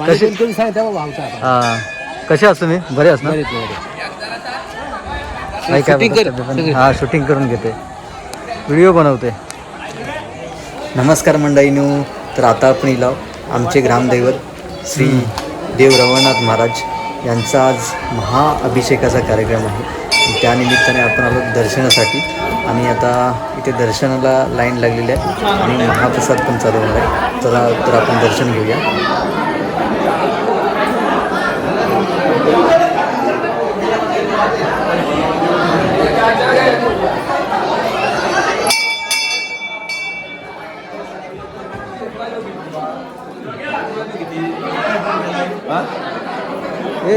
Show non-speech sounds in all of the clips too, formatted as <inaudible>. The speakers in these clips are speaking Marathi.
कशी. हा. कसे असतो मी बरे असणार. नाही काय Shooting बोलतात कर, ते पण. सगळे. हा शूटिंग करून घेते. व्हिडिओ बनवते. नमस्कार मंडळीनू तर आता आपण इलाव आमचे ग्रामदैवत श्री देव रवळनाथ महाराज यांचा आज महाअभिषेकाचा कार्यक्रम आहे. त्यानिमित्ताने आपण आलो दर्शनासाठी. आणि आता इथे दर्शनाला लाईन लागलेली आहे आणि महाप्रसाद पण चालू होणार आहे. चला तर आपण दर्शन घेऊया.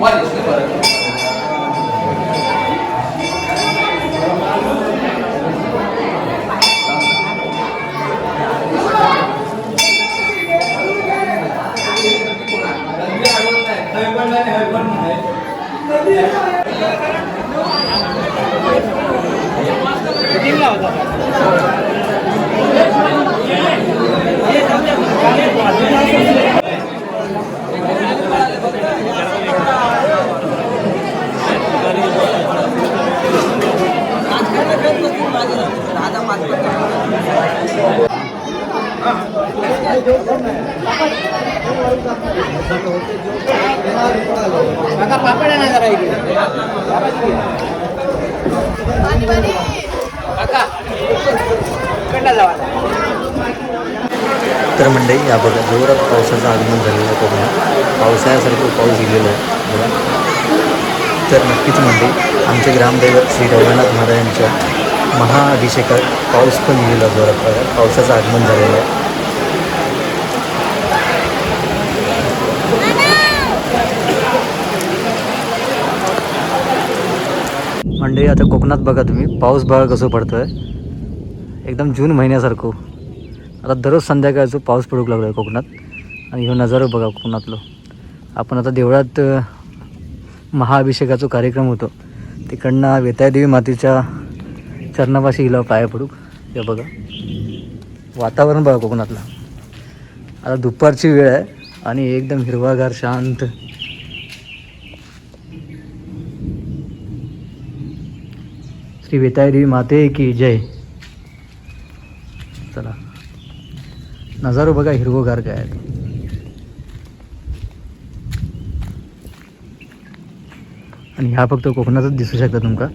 Olha, isso, né, तर मंडळी या बघा जोरात पावसाचं आगमन झालेलं आहे कोकणात पावसाळ्यासारखं पाऊस गेलेला आहे बघा. तर नक्कीच मंडळी आमचे ग्रामदैवत श्री रवनाथ महाराजांच्या महाअभिषेकात पाऊस पण गेलेला जोरात बघा. पावसाचं आगमन झालेलं आहे. मंडळी आता कोकणात बघा तुम्ही पाऊस बघा कसं आहे एकदम जून महिन्यासारखं. आता दररोज संध्याकाळचं पाऊस पडूक लागलो आहे कोकणात. आणि ह्यो नजारो बघा कोकणातलो. आपण आता देवळात महाअभिषेकाचा कार्यक्रम होतो. तिकडनं वेतायदेवी मातेच्या चरणापाशी हिला पाया पडूक हे बघा. वातावरण बघा कोकणातलं. आता दुपारची वेळ आहे आणि एकदम हिरवागार शांत श्री वेतायरी माते की जय. चला. नजारो बघा हिरवोगार काय आहे. आणि ह्या फक्त कोकणातच दिसू शकता तुमका.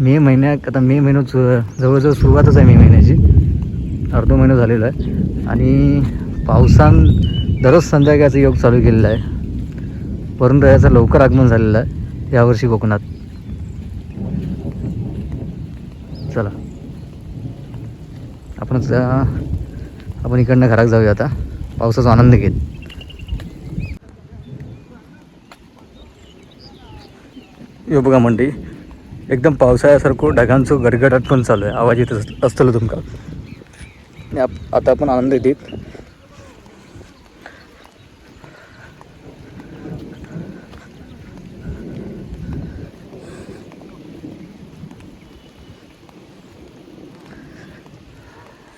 मे महिन्यात आता मे महिना सु- जवळजवळ सुरुवातच आहे मे महिन्याची. अर्धा महिना झालेला आहे. आणि पावसान दररोज संध्याकाळचा योग चालू केलेला आहे. वरून रयाचं लवकर आगमन झालेलं आहे. यावर्षी कोकणात. चला. आपण आपण इकडनं घरात जाऊया आता. पावसाचा आनंद घेत. यो बघा मंडी एकदम पावसाळ्यासारखं ढगांचं गडगडाट पण चालू आहे. आवाज येत अस- असतलो तुमका आणि आप- आता आपण आनंद घेत.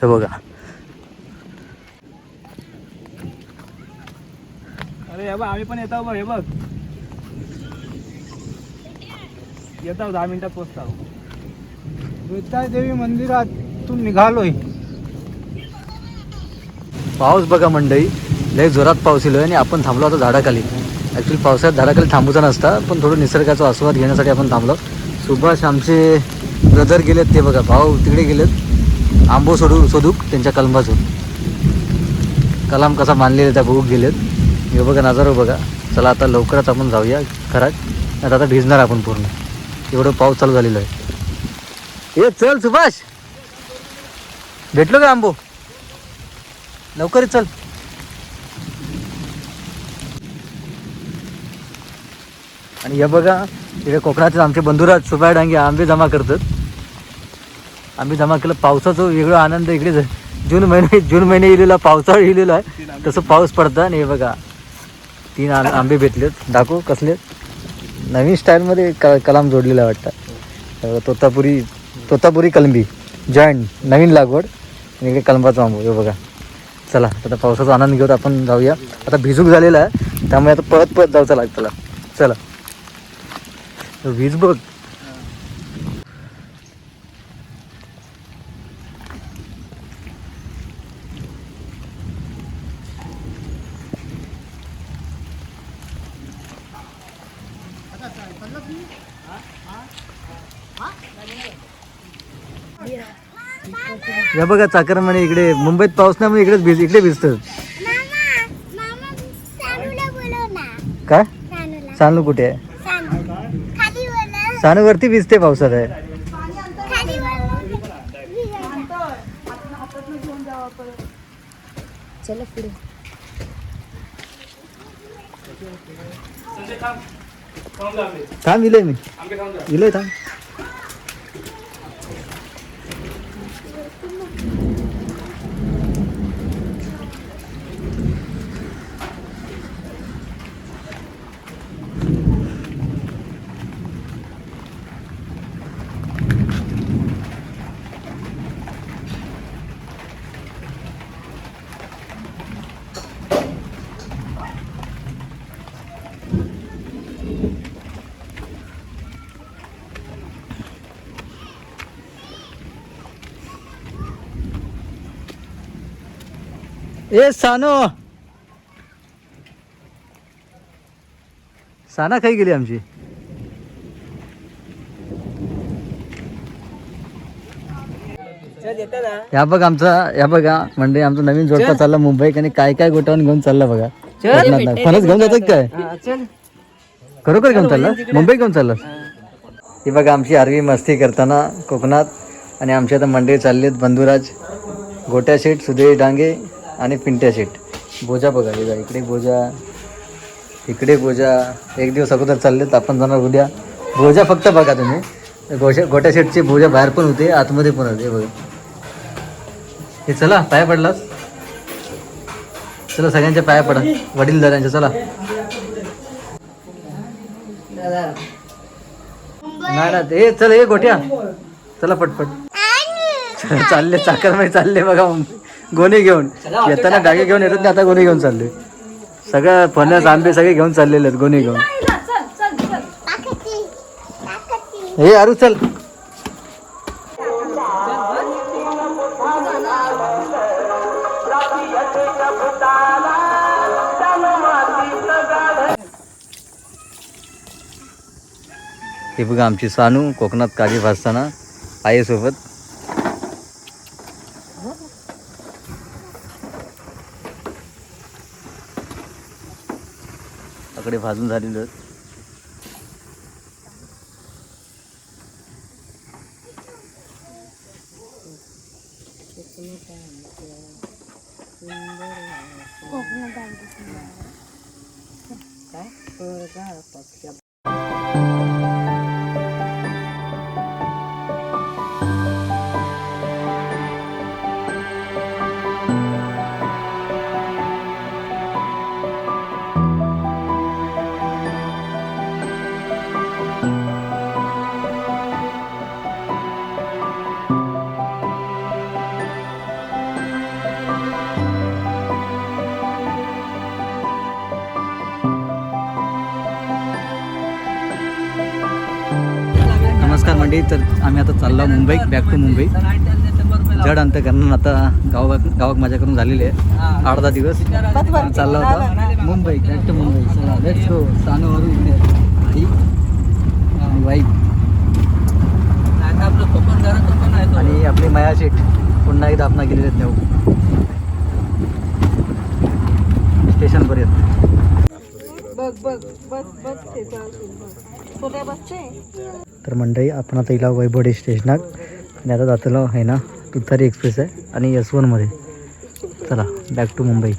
हे बघा. अरे हे बघ आम्ही पण येतो बघ हे बघ. येतो दहा मिनिटात पोचतो देवी मंदिरातून निघालोय. पाऊस बघा मंडई लय जोरात पाऊस येलो आणि आपण थांबलो आता झाडाखाली. ॲक्च्युली पावसाळ्यात झाडाखाली थांबूचा नसता पण थोडं निसर्गाचा आस्वाद घेण्यासाठी आपण थांबलो. सुभाष आमचे ब्रदर गेलेत ते बघा भाऊ तिकडे गेलेत. आंबो सोडू सोदूक त्यांच्या कलमातून. कलाम कसा मानलेला त्या बघूक गेलेत. हे बघा नजारो बघा. चला आता लवकरच आपण जाऊया खरात नाही आता भिजणार आपण पूर्ण. एवढं पाऊस चालू झालेलं आहे. ये चल सुभाष. भेटलो का आंबो? लवकर चल. आणि हे बघा इकडे कोकणातील आमचे बंधुराज सुभाष डांगे आंबे जमा करतात. आम्ही जमा केलं. पावसाचा वेगळा आनंद इकडे जून महिने जून महिने इलेला पावसाळा इलेला आहे. तसं पाऊस पडतं आणि हे बघा तीन आं- आंबे भेटलेत. दाखव कसले. नवीन स्टाईलमध्ये क कलाम जोडलेला वाटतं. तोतापुरी तोतापुरी कलंबी. जॉईंट. नवीन लागवड. आणि इकडे कलंबाचा आंबो. हे बघा. चला आता पावसाचा आनंद घेऊन आपण जाऊया. आता भिजूक झालेला आहे. त्यामुळे आता पळत पळत जाऊचं लागतं. चला चला. वीज बघ. या बघा चाकरमाने इकडे. मुंबईत पाऊस नाही म्हणून इकडेच भिज इकडे भिजतं. मामा मामा सानूला बोलव ना काय? सानूला सानू कुठे आहे? सानू वरती भिजते पावसात आहे. चलो पुढे. थांब. इलय मी. इलय थांब. ए सानो. साना खाई गेली आमची. या बघ आमचा या बघा म्हणजे आमचा नवीन जोडता चालला मुंबईत आणि काय काय गोटावून घेऊन चालला बघा. फणस घेऊन जातात काय? खरोखर घेऊन चालला? मुंबई घेऊन चालला? ही. बघा आमची आरवी मस्ती करताना कोकणात आणि आमच्या आता मंडळी चाललेत बंधुराज गोट्या शेठ सुदेश डांगे आणि पिंट्या शेट. बोजा बघा हे बघा, इकडे बोजा इकडे बोजा. एक दिवस अगोदर चाललेत आपण जाणार उद्या. बोजा फक्त बघा तुम्ही. गोशा गोट्या शेटचे बोजा बाहेर पण होते आतमध्ये पण होते हे बघा. हे चला पाया पडलास? चला सगळ्यांच्या पाया पडा. वडीलदारांच्या चला. नाही ना ते चल हे गोट्या. चला पटपट. <laughs> चालले चाकरमध्ये चालले बघा मुंबई. गोणे घेऊन. येताना डागे घेऊन येतात ना आता गोणे घेऊन चालले. सगळं फणस आंबे सगळे घेऊन चाललेले आहेत गोणे घेऊन. हे अरू चल. हे बघा आमची सानू कोकणात काळी भाजताना आईसोबत आकडे भाजून झालेलं आहेत. तर आम्ही आता चाललो मुंबई बॅक टू मुंबई. जड अंतकरण आता गाव गावात माझ्या करून झालेले आहे. आठ दहा दिवस चालला होता. Mumbai back to Mumbai. चला लेट्स गो सानूवरून इकडे आई आणि वाईफ. आणि आपली माया शेठ. पुन्हा एकदा आपण गेलेले आहेत नेऊ स्टेशनपर्यंत तर मंडळी आपण आता इला वैभवडे स्टेशनात आणि आता जातलो आहे ना तुतारी एक्सप्रेस आहे आणि एस वनमध्ये चला बॅक टू मुंबई.